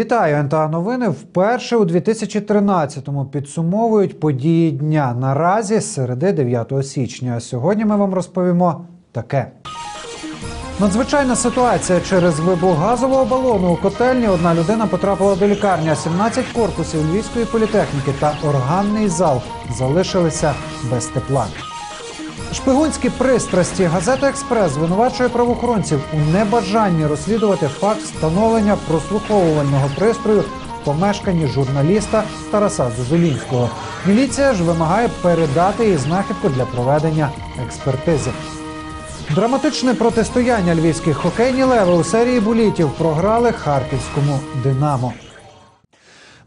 Вітаю, НТА Новини. Вперше у 2013-му підсумовують події дня. Наразі середи 9 січня. Сьогодні ми вам розповімо таке. Надзвичайна ситуація через вибух газового балону у котельні. Одна людина потрапила до лікарні. а 17 корпусів Львівської політехніки та органний зал залишилися без тепла. Шпигунські пристрасті газета Експрес звинувачує правоохоронців у небажанні розслідувати факт встановлення прослуховувального пристрою в помешканні журналіста Тараса Зозулінського. Міліція ж вимагає передати їй знахідку для проведення експертизи. Драматичне протистояння львівських хокейні леви у серії булітів програли харківському Динамо.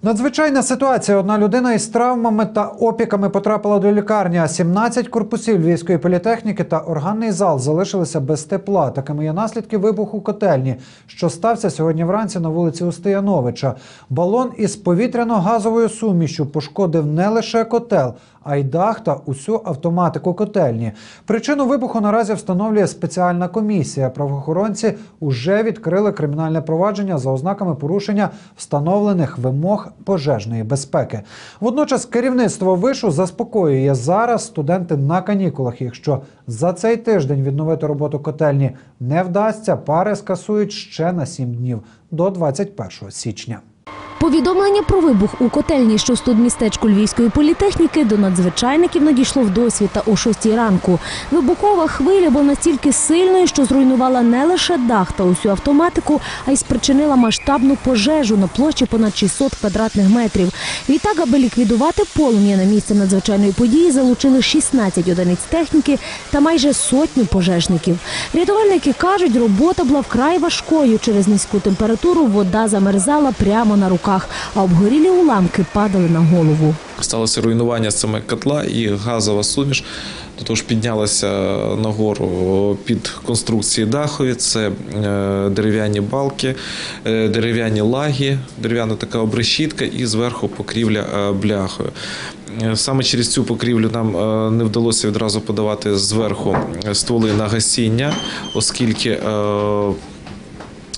Надзвичайна ситуація. Одна людина із травмами та опіками потрапила до лікарні. А 17 корпусів львівської політехніки та органний зал залишилися без тепла. Такими є наслідки вибуху котельні, що стався сьогодні вранці на вулиці Устияновича. Балон із повітряно-газовою сумішю пошкодив не лише котел, а й дах та усю автоматику котельні. Причину вибуху наразі встановлює спеціальна комісія. Правоохоронці уже відкрили кримінальне провадження за ознаками порушення встановлених вимог пожежної безпеки. Водночас керівництво вишу заспокоює зараз студенти на канікулах. Якщо за цей тиждень відновити роботу котельні не вдасться, пари скасують ще на 7 днів до 21 січня. Повідомлення про вибух у котельні, що в студмістечку Львівської політехніки, до надзвичайників надійшло в досвіта о 6 ранку. Вибухова хвиля була настільки сильною, що зруйнувала не лише дах та усю автоматику, а й спричинила масштабну пожежу на площі понад 600 квадратних метрів. Відтак, аби ліквідувати полум'я на місце надзвичайної події, залучили 16 одиниць техніки та майже сотню пожежників. Рятувальники кажуть, робота була вкрай важкою. Через низьку температуру вода замерзала прямо на руках, а обгорілі уламки падали на голову. Сталося руйнування саме котла і газова суміш. До того ж піднялася нагору під конструкції дахові. Це е, дерев'яні балки, е, дерев'яні лаги, дерев'яна така обрешітка і зверху покрівля е, бляхою. Саме через цю покрівлю нам не вдалося відразу подавати зверху стволи на гасіння, оскільки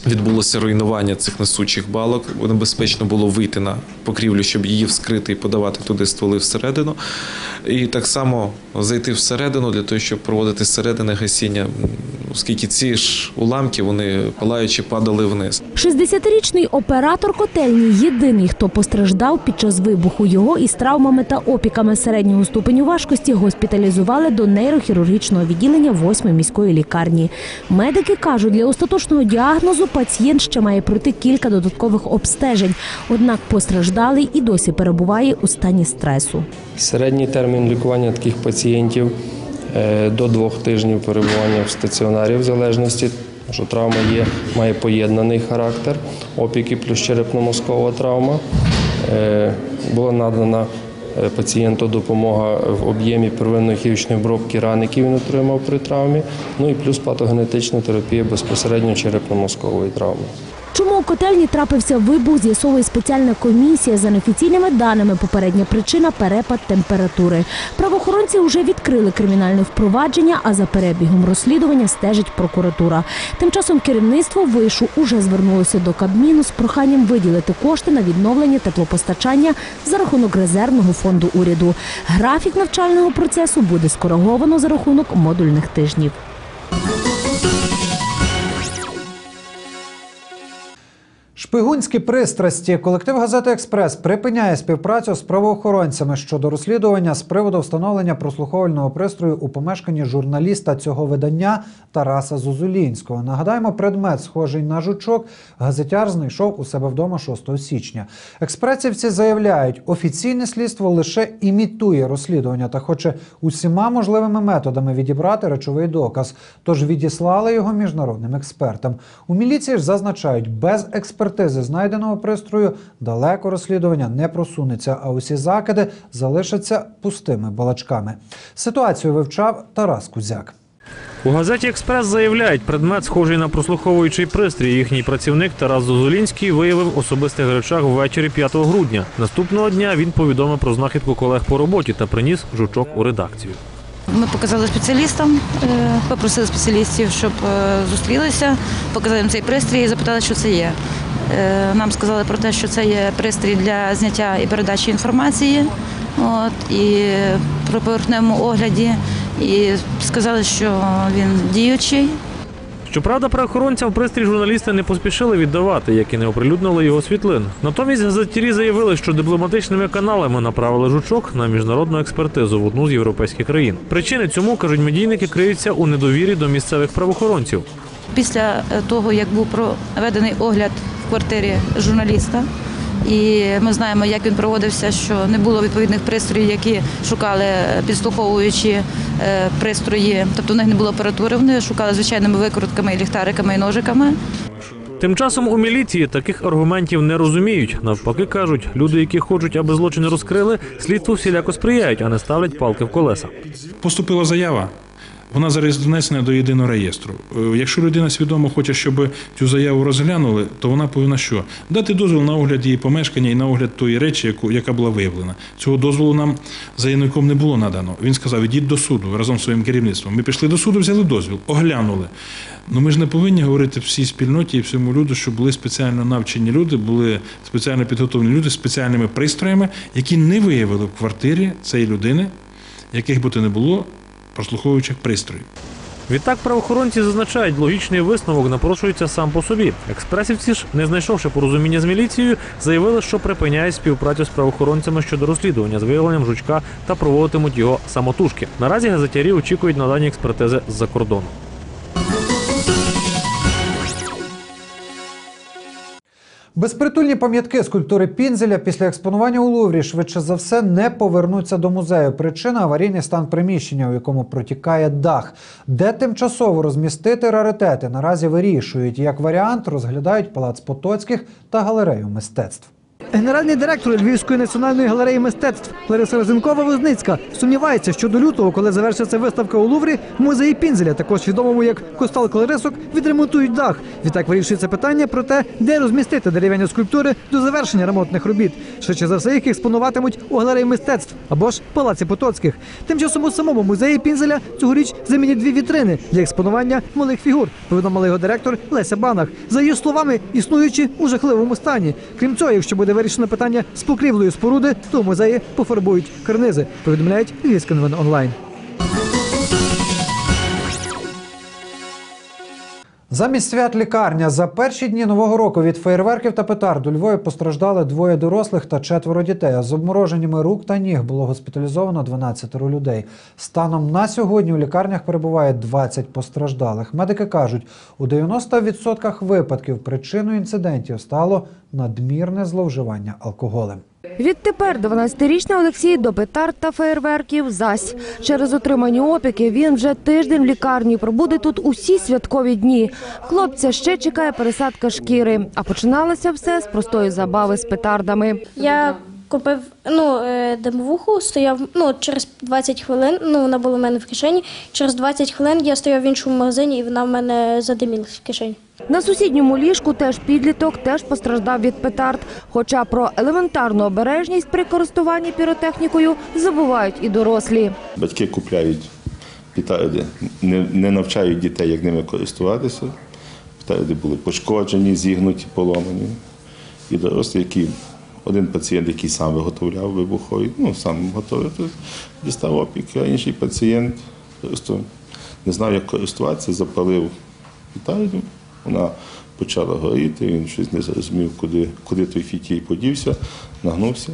відбулося руйнування цих несучих балок. Небезпечно було вийти на покрівлю, щоб її вскрити і подавати туди стволи всередину. І так само зайти всередину для того, щоб проводити зсередини гасіння, оскільки ці ж уламки вони палаючи падали вниз. 60-річний оператор котельні єдиний, хто постраждав під час вибуху. Його із травмами та опіками середнього ступеню важкості госпіталізували до нейрохірургічного відділення 8 міської лікарні. Медики кажуть, для остаточного діагнозу пацієнт ще має пройти кілька додаткових обстежень. Однак постраждалий і досі перебуває у стані стресу. Середній термін лікування таких пацієнтів до двох тижнів перебування в стаціонарі, в залежності, що травма є, має поєднаний характер, опіки плюс черепно-мозкова травма. Е, Була надана е, пацієнту допомога в об'ємі первинної хірургічної обробки ран, які він отримав при травмі, ну і плюс патогенетична терапія безпосередньо черепно-мозкової травми. Чому у котельні трапився вибух, з'ясовує спеціальна комісія. За неофіційними даними, попередня причина перепад температури. Правоохоронці вже відкрили кримінальне впровадження, а за перебігом розслідування стежить прокуратура. Тим часом керівництво вишу уже звернулося до Кабміну з проханням виділити кошти на відновлення теплопостачання за рахунок резервного фонду уряду. Графік навчального процесу буде скориговано за рахунок модульних тижнів. Шпигунські пристрасті. Колектив газети Експрес припиняє співпрацю з правоохоронцями щодо розслідування з приводу встановлення прослуховувального пристрою у помешканні журналіста цього видання Тараса Зозулінського. Нагадаємо, предмет, схожий на жучок, газетяр знайшов у себе вдома 6 січня. Експресівці заявляють, офіційне слідство лише імітує розслідування та хоче усіма можливими методами відібрати речовий доказ. Тож відіслали його міжнародним експертам. У міліції ж зазначають, без експертизи знайденого пристрою далеко розслідування не просунеться, а усі закиди залишаться пустими балачками. Ситуацію вивчав Тарас Кузяк. У газеті Експрес заявляють, предмет схожий на прослуховуючий пристрій. Їхній працівник Тарас Зозулінський виявив особистих речах ввечері 5 грудня. Наступного дня він повідомив про знахідку колег по роботі та приніс жучок у редакцію. Ми показали спеціалістам, е, попросили спеціалістів, щоб е, зустрілися, показали їм цей пристрій і запитали, що це є. Е, Нам сказали про те, що це є пристрій для зняття і передачі інформації. От, і при поверхневому огляді. І сказали, що він діючий, Щоправда, правоохоронцям пристрій журналісти не поспішили віддавати, як і не оприлюднили його світлин. Натомість газетярі заявили, що дипломатичними каналами направили жучок на міжнародну експертизу в одну з європейських країн. Причини цьому кажуть медійники криються у недовірі до місцевих правоохоронців. Після того, як був проведений огляд в квартирі журналіста, і ми знаємо, як він проводився, що не було відповідних пристроїв, які шукали підслуховуючі е, пристрої, тобто в них не було апаратури, вони шукали звичайними викрутками, ліхтариками і ножиками. Тим часом у міліції таких аргументів не розуміють. Навпаки, кажуть, люди, які хочуть, аби злочин розкрили, слідству всіляко сприяють, а не ставлять палки в колеса. Поступила заява. Вона зараз внесена до єдиного реєстру. Е, Якщо людина свідомо хоче, щоб цю заяву розглянули, то вона повинна що? Дати дозвіл на огляд її помешкання і на огляд тої речі, яку, яка була виявлена. Цього дозволу нам заявником не було надано. Він сказав: ідіть до суду разом з своїм керівництвом. Ми пішли до суду, взяли дозвіл, оглянули. Ну ми ж не повинні говорити всій спільноті і всьому люду, що були спеціально навчені люди, були спеціально підготовлені люди з спеціальними пристроями, які не виявили в квартирі цієї людини, яких би то не було прослуховуючих пристроїв. Відтак правоохоронці зазначають, логічний висновок напрошується сам по собі. Експресівці ж, не знайшовши порозуміння з міліцією, заявили, що припиняють співпрацю з правоохоронцями щодо розслідування з виявленням жучка та проводитимуть його самотужки. Наразі газетярі очікують надані експертизи з-за кордону. Безпритульні пам'ятки з культури Пінзеля після експонування у Луврі швидше за все не повернуться до музею. Причина аварійний стан приміщення, у якому протікає дах. Де тимчасово розмістити раритети, наразі вирішують. Як варіант розглядають палац Потоцьких та галерею мистецтв. Генеральний директор Львівської національної галереї мистецтв Лариса Розенкова Возницька сумнівається, що до лютого, коли завершиться виставка у Луврі, музеї Пінзеля, також відомому як Костал Колерисок, відремонтують дах. Відтак вирішується питання про те, де розмістити дерев'яні скульптури до завершення ремонтних робіт. Швидше за все їх експонуватимуть у галереї мистецтв або ж палаці Потоцьких. Тим часом у самому музеї Пінзеля цьогоріч замінять дві вітрини для експонування малих фігур. Повідомила його директор Леся Банах. За її словами, існуючи у жахливому стані. Крім цього, якщо буде вирішено питання з покрівлею споруди, то музеї пофарбують карнизи. Повідомляють Львівські новини онлайн. Замість свят лікарня за перші дні нового року від феєрверків та петард у Львові постраждали двоє дорослих та четверо дітей. А з обмороженнями рук та ніг було госпіталізовано 12 людей. Станом на сьогодні у лікарнях перебуває 20 постраждалих. Медики кажуть, у 90% випадків причиною інцидентів стало надмірне зловживання алкоголем. Відтепер 12-річний Олексій до петард та феєрверків зась. Через отримані опіки він вже тиждень в лікарні пробуде тут усі святкові дні. Хлопця ще чекає пересадка шкіри. А починалося все з простої забави з петардами. Я купив ну, е, димовуху, стояв ну, через 20 хвилин, ну, вона була в мене в кишені. Через 20 хвилин я стояв в іншому магазині і вона в мене задимілась в кишені. На сусідньому ліжку теж підліток теж постраждав від петард. Хоча про елементарну обережність при користуванні піротехнікою забувають і дорослі. Батьки купляють петарди, не, навчають дітей, як ними користуватися. Петарди були пошкоджені, зігнуті, поломані. І дорослі, які один пацієнт, який сам виготовляв вибухові, ну сам готовий, дістав опік, а інший пацієнт просто не знав, як користуватися, запалив петарду, вона почала горіти, він щось не зрозумів, куди, куди той фітій подівся, нагнувся,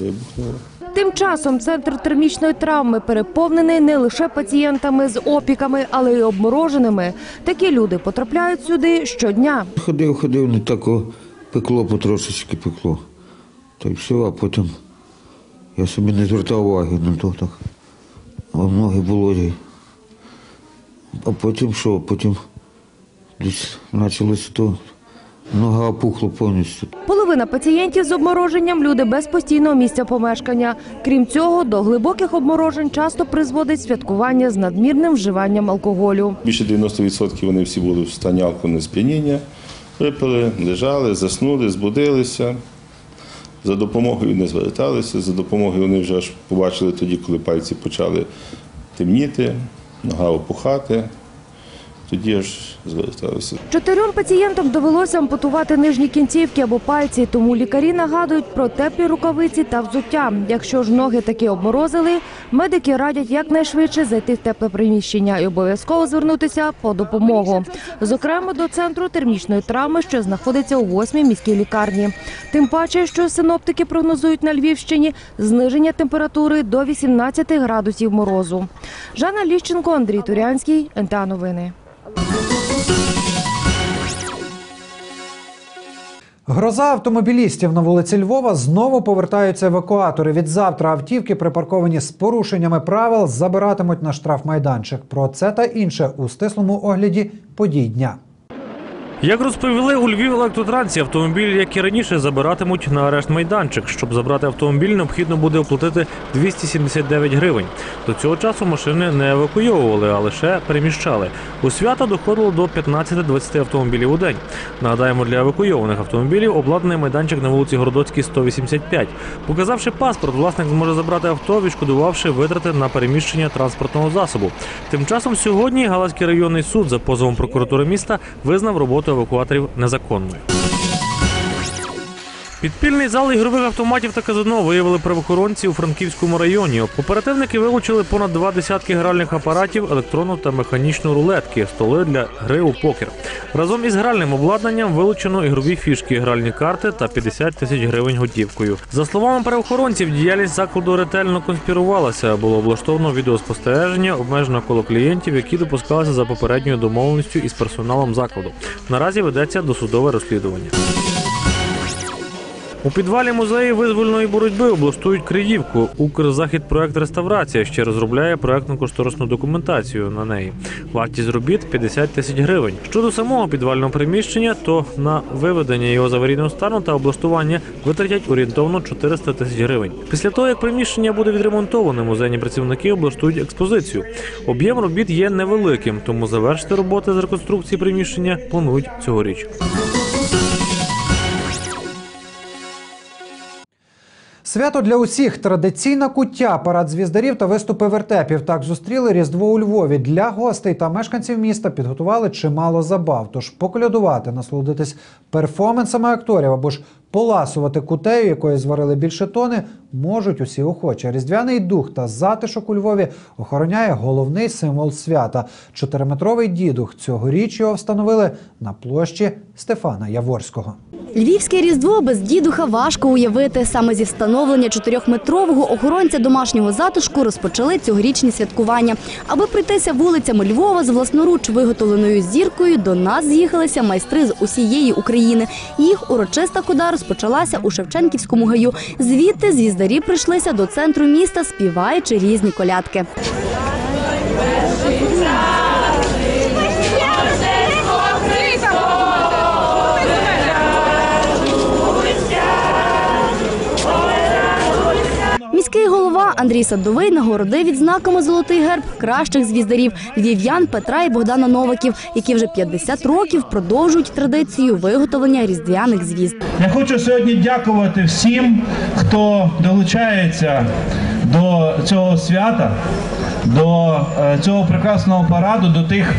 вибухнуло. Тим часом центр термічної травми переповнений не лише пацієнтами з опіками, але й обмороженими. Такі люди потрапляють сюди щодня. Ходив, ходив, не так пекло потрошечки пекло. Та й все, а потім я собі не звертав уваги на то так. А ноги болоті. А потім що? Потім десь почалося то. Нога опухла повністю. Половина пацієнтів з обмороженням люди без постійного місця помешкання. Крім цього, до глибоких обморожень часто призводить святкування з надмірним вживанням алкоголю. Більше 90% вони всі були в стані алкогольного сп'яніння, випили, лежали, заснули, збудилися. За допомогою не зверталися, за допомогою вони вже аж побачили тоді, коли пальці почали темніти, нога опухати. Тоді аж зверталися. Чотирьом пацієнтам довелося ампутувати нижні кінцівки або пальці, тому лікарі нагадують про теплі рукавиці та взуття. Якщо ж ноги таки обморозили, медики радять якнайшвидше зайти в тепле приміщення і обов'язково звернутися по допомогу. Зокрема, до центру термічної травми, що знаходиться у восьмій міській лікарні. Тим паче, що синоптики прогнозують на Львівщині зниження температури до 18 градусів морозу. Жанна Ліщенко, Андрій Турянський, НТА Новини. Гроза автомобілістів на вулиці Львова знову повертаються евакуатори. Від завтра автівки, припарковані з порушеннями правил, забиратимуть на штрафмайданчик. Про це та інше у стислому огляді подій дня. Як розповіли у Львів електротрансі, автомобілі, як і раніше, забиратимуть на арешт майданчик. Щоб забрати автомобіль, необхідно буде оплатити 279 гривень. До цього часу машини не евакуйовували, а лише переміщали. У свята доходило до 15-20 автомобілів у день. Нагадаємо, для евакуйованих автомобілів обладнаний майданчик на вулиці Городоцькій 185. Показавши паспорт, власник зможе забрати авто, відшкодувавши витрати на переміщення транспортного засобу. Тим часом сьогодні Галацький районний суд за позовом прокуратури міста визнав роботу евакуаторів незаконною. Підпільний зал ігрових автоматів та казино виявили правоохоронці у Франківському районі. Оперативники вилучили понад два десятки гральних апаратів, електронну та механічну рулетки, столи для гри у покер. Разом із гральним обладнанням вилучено ігрові фішки, гральні карти та 50 тисяч гривень готівкою. За словами правоохоронців, діяльність закладу ретельно конспірувалася. Було облаштовано відеоспостереження, обмежено коло клієнтів, які допускалися за попередньою домовленістю із персоналом закладу. Наразі ведеться досудове розслідування. У підвалі музею визвольної боротьби облаштують Криївку. Укрзахідпроект реставрація ще розробляє проектно-кошторисну документацію на неї. Вартість робіт 50 тисяч гривень. Щодо самого підвального приміщення, то на виведення його з аварійного стану та облаштування витратять орієнтовно 400 тисяч гривень. Після того, як приміщення буде відремонтоване, музейні працівники облаштують експозицію. Об'єм робіт є невеликим, тому завершити роботи з реконструкції приміщення планують цьогоріч. Свято для усіх традиційна куття, парад звіздарів та виступи вертепів. Так зустріли Різдво у Львові. Для гостей та мешканців міста підготували чимало забав. Тож поколядувати, насолодитись перформансами акторів або ж поласувати кутею, якої зварили більше тони, можуть усі охочі. Різдвяний дух та затишок у Львові охороняє головний символ свята чотириметровий дідух. Цьогоріч його встановили на площі Стефана Яворського. Львівське різдво без дідуха важко уявити. Саме зі встановлення чотирьохметрового охоронця домашнього затишку розпочали цьогорічні святкування. Аби пройтися вулицями Львова з власноруч виготовленою зіркою, до нас з'їхалися майстри з усієї України. Їх урочиста хода розпочалася у Шевченківському гаю. Звідти звіздарі прийшлися до центру міста, співаючи різні колядки. Міський голова Андрій Садовий нагородив відзнаками золотий герб кращих звіздарів львів'ян Петра і Богдана Новиків, які вже 50 років продовжують традицію виготовлення різдвяних звізд. Я хочу сьогодні дякувати всім, хто долучається до цього свята, до е, цього прекрасного параду, до тих,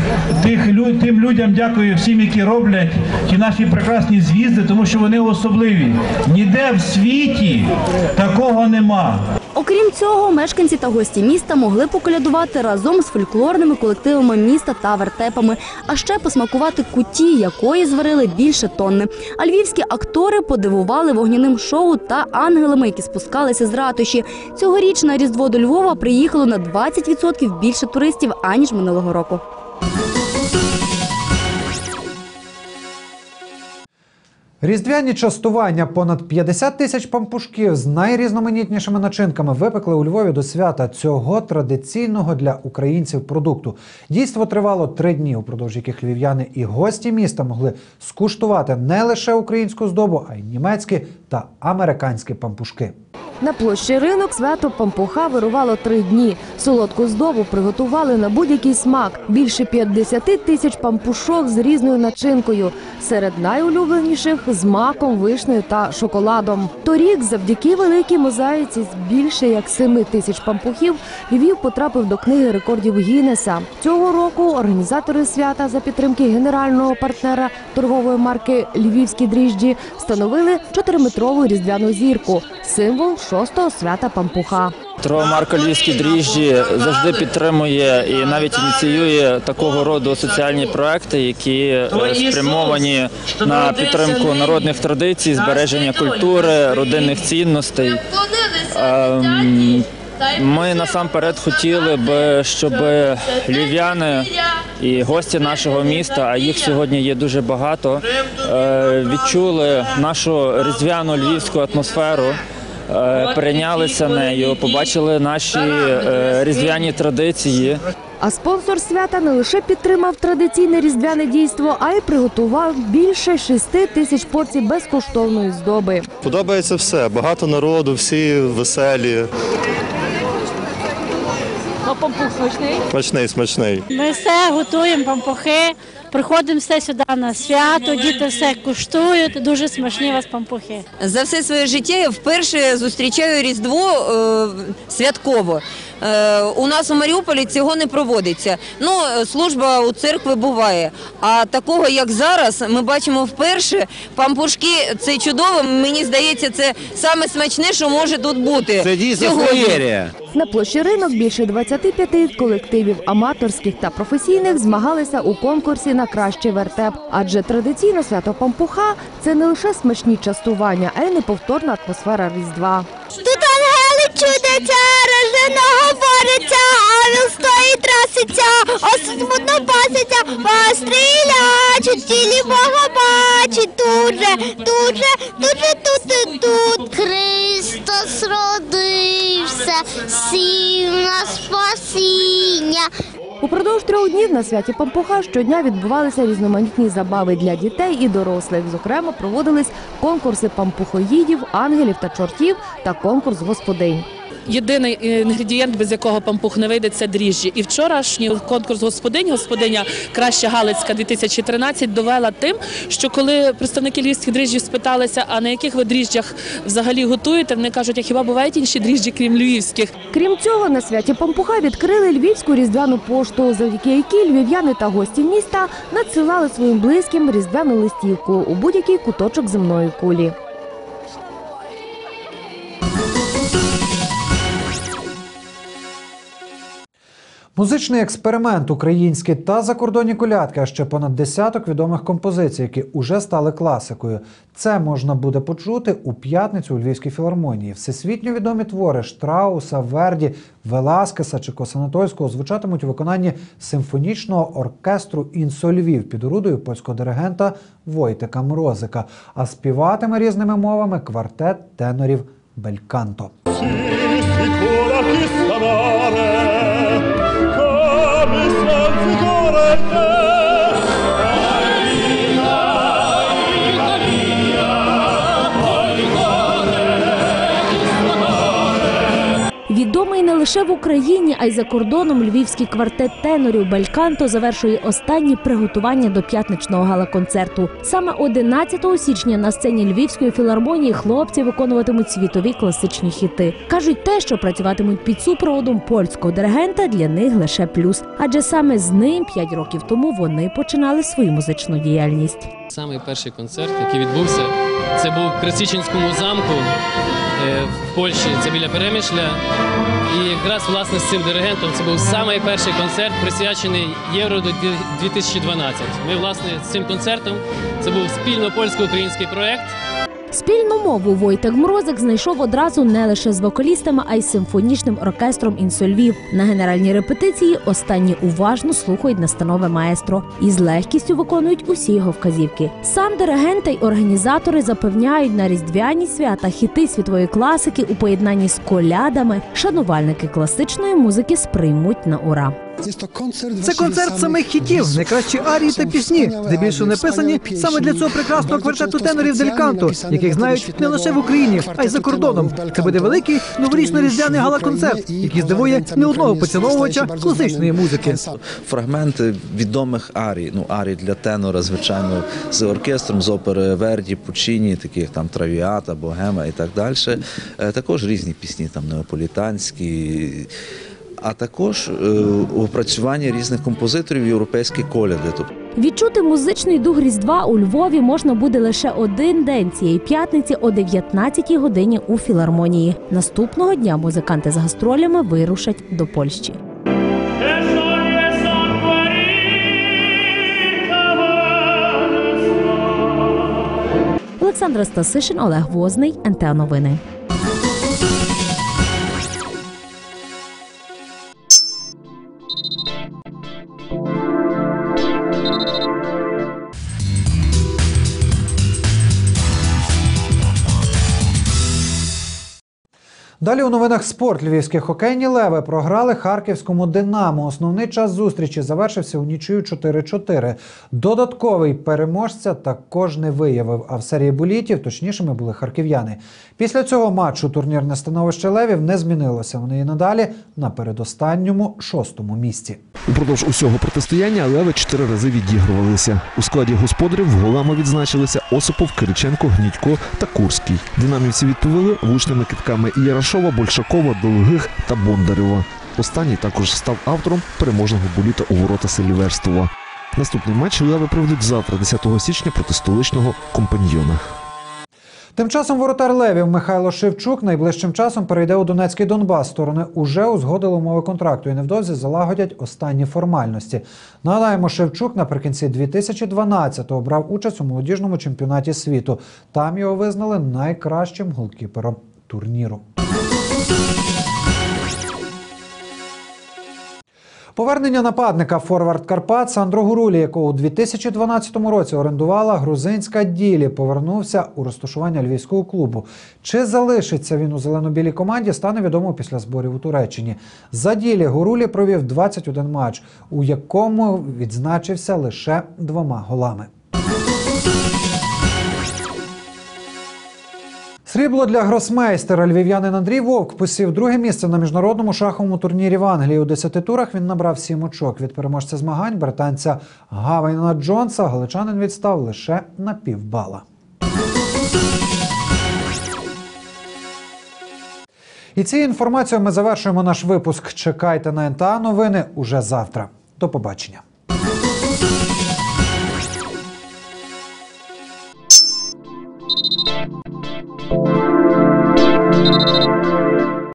тих лю- тим людям дякую всім, які роблять ті наші прекрасні звізди, тому що вони особливі. Ніде в світі такого нема. Окрім цього, мешканці та гості міста могли поколядувати разом з фольклорними колективами міста та вертепами, а ще посмакувати куті, якої зварили більше тонни. А львівські актори подивували вогняним шоу та ангелами, які спускалися з ратуші. Цьогоріч на Різдво до Львова приїхало на 20% більше туристів аніж минулого року. Різдвяні частування понад 50 тисяч пампушків з найрізноманітнішими начинками випекли у Львові до свята цього традиційного для українців продукту. Дійство тривало три дні, упродовж яких львів'яни і гості міста могли скуштувати не лише українську здобу, а й німецькі та американські пампушки. На площі ринок свято пампуха вирувало три дні. Солодку здобу приготували на будь-який смак. Більше 50 тисяч пампушок з різною начинкою. Серед найулюбленіших з маком, вишнею та шоколадом. Торік, завдяки великій мозаїці з більше як 7 тисяч пампухів, Львів потрапив до книги рекордів Гіннеса. Цього року організатори свята за підтримки генерального партнера торгової марки Львівські дріжджі встановили чотириметрову різдвяну зірку символ шостого свята пампуха. Торгова Львівські дріжджі завжди підтримує і навіть ініціює такого роду соціальні проекти, які е, спрямовані на підтримку народних традицій, збереження культури, родинних цінностей. Ем, Ми насамперед хотіли б, щоб львів'яни і гості нашого міста, а їх сьогодні є дуже багато, е, відчули нашу різдвяну львівську атмосферу. Е, Перейнялися нею, побачили наші е, різдвяні традиції. А спонсор свята не лише підтримав традиційне різдвяне дійство, а й приготував більше шести тисяч порцій безкоштовної здоби. Подобається все. Багато народу, всі веселі. Пампух смачний? Смачний, смачний. Ми все готуємо пампухи, приходимо все сюди на свято, діти все куштують. Дуже смачні у вас пампухи. За все своє життя я вперше зустрічаю Різдво е, святково. Е, у нас у Маріуполі цього не проводиться. Ну, е, служба у церкви буває. А такого, як зараз, ми бачимо вперше. Пампушки це чудово. Мені здається, це саме смачне, що може тут бути. Це дійсно феєрія. На площі ринок більше 25 колективів аматорських та професійних змагалися у конкурсі на кращий вертеп. Адже традиційно свято пампуха це не лише смачні частування, а й неповторна атмосфера різдва. Тут ангели чудяться, рожденого бореться, а він стоїть траситься, осмутно смутно паситься, пострілячить, тілі Бога бачить, тут же, тут же, тут же, тут і тут. Христос родився, сів на спасіння. Упродовж трьох днів на святі Пампуха щодня відбувалися різноманітні забави для дітей і дорослих. Зокрема, проводились конкурси пампухоїдів, ангелів та чортів та конкурс господинь. Єдиний інгредієнт, без якого пампух не вийде, це дріжджі. І вчорашній конкурс господинь, господиня Краща Галицька 2013 довела тим, що коли представники львівських дріжджів спиталися, а на яких ви дріжджах взагалі готуєте, вони кажуть, а хіба бувають інші дріжджі, крім львівських? Крім цього, на святі Пампуха відкрили львівську різдвяну пошту, завдяки якій львів'яни та гості міста надсилали своїм близьким різдвяну листівку у будь-який куточок земної кулі. Музичний експеримент, українські та закордонні колядки, а ще понад десяток відомих композицій, які уже стали класикою. Це можна буде почути у п'ятницю у Львівській філармонії. Всесвітньо відомі твори Штрауса, Верді, Веласкеса чи Косанатойського звучатимуть у виконанні симфонічного оркестру «Інсо Львів» під орудою польського диригента Войтека Мрозика. А співатиме різними мовами квартет тенорів Бельканто. Відомий не лише в Україні, а й за кордоном львівський квартет тенорів Бельканто завершує останні приготування до п'ятничного гала-концерту. Саме 11 січня на сцені Львівської філармонії хлопці виконуватимуть світові класичні хіти. кажуть, те, що працюватимуть під супроводом польського диригента, для них лише плюс, адже саме з ним 5 років тому вони починали свою музичну діяльність. Самий перший концерт, який відбувся, це був в Красичинському замку е, в Польщі, це біля Перемишля. І якраз власне з цим диригентом це був самий перший концерт, присвячений Євро 2012. Ми власне з цим концертом це був спільно польсько-український проект. Спільну мову Войтек Мрозик знайшов одразу не лише з вокалістами, а й симфонічним оркестром «Інсольвів». На генеральній репетиції останні уважно слухають настанови маестро і з легкістю виконують усі його вказівки. Сам диригент та й організатори запевняють на різдвяні свята хіти світової класики у поєднанні з колядами. Шанувальники класичної музики сприймуть на ура. Це концерт самих хітів, найкращі арії та пісні, здебільшого написані саме для цього прекрасного квартету тенорів Дель Канто, яких знають не лише в Україні, а й за кордоном. Це буде великий новорічно-різдвяний гала-концерт, який здивує не одного поціновувача класичної музики. фрагменти відомих арій. Ну, арій для тенора, звичайно, з оркестром, з опери Верді, Пучині, такі як там Травіата, Богема і так далі. Е, Також різні пісні, там неаполітанські. А також е, опрацювання різних композиторів європейські коляди. Тобто Відчути музичний дух Різдва у Львові можна буде лише один день цієї п'ятниці о 19-й годині у філармонії. Наступного дня музиканти з гастролями вирушать до Польщі. Олександра Стасишин, Олег Возний, НТА Новини. Далі у новинах спорт львівські хокейні леви програли харківському Динамо. Основний час зустрічі завершився у нічию 4-4. Додатковий переможця також не виявив. А в серії болітів точнішими були харків'яни. Після цього матчу турнірне становище левів не змінилося. Вони і надалі на передостанньому шостому місці. Упродовж усього протистояння леви чотири рази відігрувалися. У складі господарів голами відзначилися Осипов, Кириченко, Гнідько та Курський. Динамівці відповіли влучними китками Ярошова, Большакова, Долгих та Бондарєва. Останній також став автором переможного боліта у ворота Селіверстова. Наступний матч леви проведуть завтра, 10 січня, проти столичного компаньйона. Тим часом воротар Левів Михайло Шевчук найближчим часом перейде у Донецький Донбас. Сторони уже узгодили умови контракту і невдовзі залагодять останні формальності. Нагадаємо, Шевчук наприкінці 2012-го брав участь у молодіжному чемпіонаті світу. Там його визнали найкращим голкіпером турніру. Повернення нападника Форвард Карпат Сандро Гурулі, якого у 2012 році орендувала грузинська ділі, повернувся у розташування львівського клубу. Чи залишиться він у зелено-білій команді, стане відомо після зборів у Туреччині. За ділі Гурулі провів 21 матч, у якому відзначився лише двома голами. Срібло для гросмейстера львів'янин Андрій Вовк посів друге місце на міжнародному шаховому турнірі в Англії. У 10 турах він набрав 7 очок. Від переможця змагань британця Гавайна Джонса галичанин відстав лише на півбала. І цією інформацією ми завершуємо наш випуск. Чекайте на НТА новини уже завтра. До побачення.